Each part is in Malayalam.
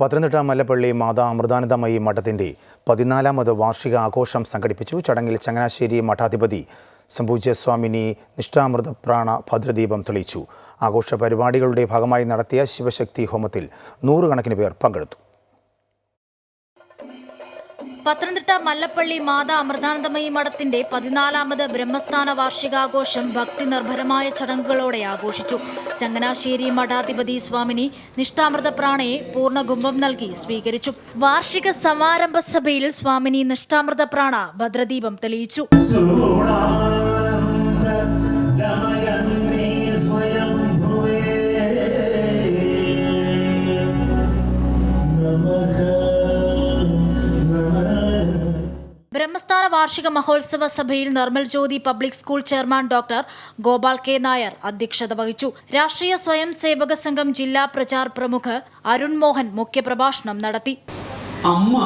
പത്തനംതിട്ട മല്ലപ്പള്ളി മാതാ അമൃതാനന്ദമയി മഠത്തിന്റെ പതിനാലാമത് വാർഷിക ആഘോഷം സംഘടിപ്പിച്ചു. ചടങ്ങിൽ ചങ്ങനാശ്ശേരി മഠാധിപതി സംഭൂജ്യ സ്വാമിനി നിഷ്ഠാമൃത പ്രാണ ഭദ്രദീപം തെളിയിച്ചു. ആഘോഷ പരിപാടികളുടെ ഭാഗമായി നടത്തിയ ശിവശക്തി ഹോമത്തിൽ നൂറുകണക്കിന് പേർ പങ്കെടുത്തു. പത്തനംതിട്ട മല്ലപ്പള്ളി മാതാ അമൃതാനന്ദമയി മഠത്തിന്റെ പതിനാലാമത് ബ്രഹ്മസ്ഥാന വാർഷികാഘോഷം ഭക്തി നിർഭരമായ ചടങ്ങുകളോടെ ആഘോഷിച്ചു. ചങ്ങനാശ്ശേരി മഠാധിപതി സ്വാമിനി നിഷ്ഠാമൃത പ്രാണയെ പൂർണകുംഭം നൽകി സ്വീകരിച്ചു. വാർഷിക സമാരംഭ സഭയിൽ സ്വാമിനി നിഷ്ഠാമൃത പ്രാണ ഭദ്രദീപം തെളിയിച്ചു. വാർഷിക മഹോത്സവ സഭയിൽ Nirmal Jyothi public school chairman doctor Gopal K Nair അധ്യക്ഷത വഹിച്ചു. രാഷ്ട്രീയ സ്വയം സേവക സംഘം ജില്ലാ പ്രചാർ പ്രമുഖ് അരുൺ മോഹൻ മുഖ്യപ്രഭാഷണം നടത്തി. അമ്മ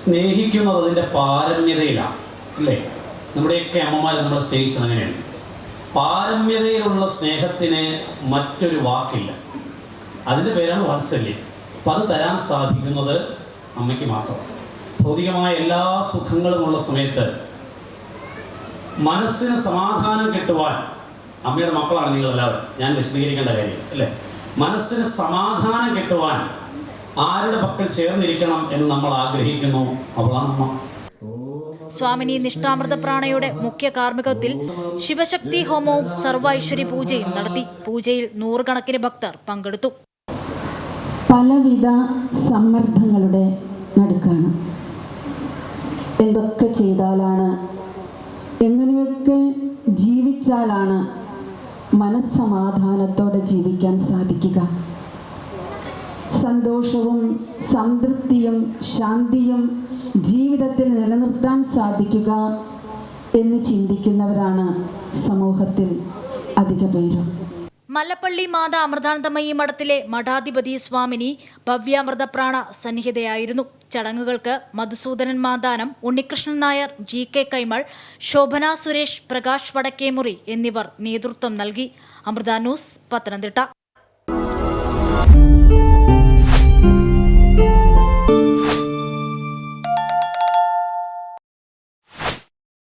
സ്നേഹിക്കുന്നത് അതിന്റെ പാരമ്യതയിലാണ് അല്ലേ? നമ്മുടെയൊക്കെ അമ്മമാർ നമ്മളെ സ്നേഹിച്ചത് അങ്ങനെയാണ്. പാരമ്യതയിലുള്ള സ്നേഹത്തിന് മറ്റൊരു വാക്കില്ല. അതിന്റെ പേരാണ് വാത്സല്യം. അപ്പം അത് തരാൻ സാധിക്കുന്നത് അമ്മയ്ക്ക് മാത്രം ഭൗതികമായ എല്ലാ സുഖങ്ങളുമുള്ള സമയത്ത് മനസ്സിന് സമാധാനം കിട്ടുവാൻ അമ്മയുടെ മക്കളാണ് നിങ്ങളെല്ലാവരും. ഞാൻ വിശദീകരിക്കേണ്ട കാര്യം അല്ലേ? മനസ്സിന് സമാധാനം കിട്ടുവാൻ ആരുടെ പക്കൽ ചേർന്നിരിക്കണം എന്ന് നമ്മൾ ആഗ്രഹിക്കുന്നു? അവളാണ് അമ്മ. സ്വാമിനി നിഷ്ഠാമൃത പ്രാണയുടെ മുഖ്യ കാർമ്മികത്വത്തിൽ ശിവശക്തി ഹോമവും സർവ ഐശ്വര്യ പൂജയും നടത്തി. പൂജയിൽ നൂറുകണക്കിന് ഭക്തർ പങ്കെടുത്തു. പലവിധ സമ്മർദ്ദങ്ങളുടെ നടുക്കാണ്. എന്തൊക്കെ ചെയ്താലാണ് എങ്ങനെയൊക്കെ ജീവിച്ചാലാണ് മനസ്സമാധാനത്തോടെ ജീവിക്കാൻ സാധിക്കുക? സന്തോഷവും സംതൃപ്തിയും ശാന്തിയും ജീവിതത്തിൽ നിലനിർത്താൻ സാധിക്കുക എന്ന് ചിന്തിക്കുന്നവരാണ് സമൂഹത്തിൽ അധിക പേരും മല്ലപ്പള്ളി മാതാ അമൃതാനന്ദമയി മഠത്തിലെ മഠാധിപതി സ്വാമിനി ഭവ്യാമൃതപ്രാണ സന്നിഹിതയായിരുന്നു. ചടങ്ങുകൾക്ക് മധുസൂദനൻ മാതാനം ഉണ്ണികൃഷ്ണൻ നായർ ജി കെ കൈമൾ ശോഭന സുരേഷ് പ്രകാശ് വടക്കേമുറി എന്നിവർ നേതൃത്വം നൽകി. അമൃത ന്യൂസ് പത്തനംതിട്ട.